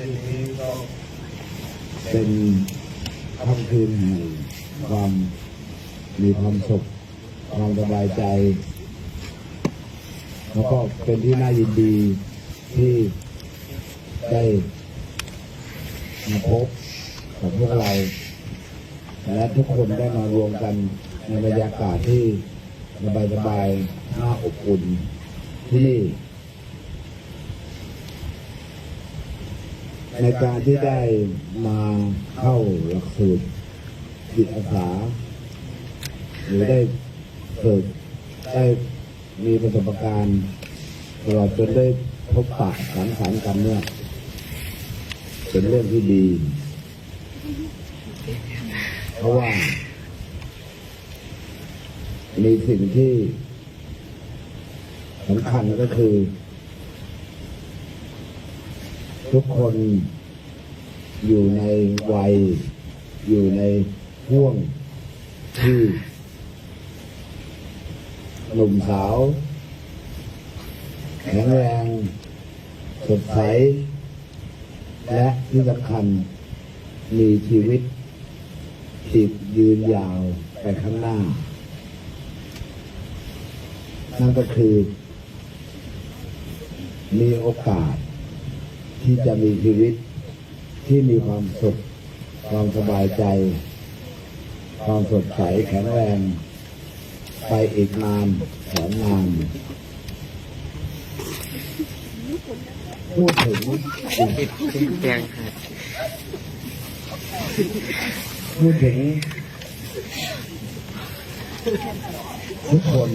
คืนนี้ก็เป็นค่ำคืนแห่งความมีความสุขความสบายใจ แล้วก็เป็นที่น่ายินดีที่ได้มาพบกับพวกเรา และทุกคนได้มารวมกันในบรรยากาศที่สบายๆน่าอบอุ่นที่นี่ ในการที่ได้มาเข้าหลักสูตรจิตอาสาหรือได้เกิดได้มีประสบการณ์ตลอดจนได้พบปะสังสรรค์กันเนี่ยเป็นเรื่องที่ดี เพราะว่า มีสิ่งที่สำคัญก็คือ ทุกคนอยู่ในวัย อยู่ในห่วงที่หนุ่มสาว แข็งแรง สดใส และที่สำคัญมีชีวิตติดยืนยาวไปข้างหน้า นั่นก็คือ มีโอกาส ที่จะมีชีวิตที่มีความสุข ความสบายใจ ความสดใสแข็งแรง ไปอีกนานแสนนานพูดถึงติดแดงพูดถึงทุกคน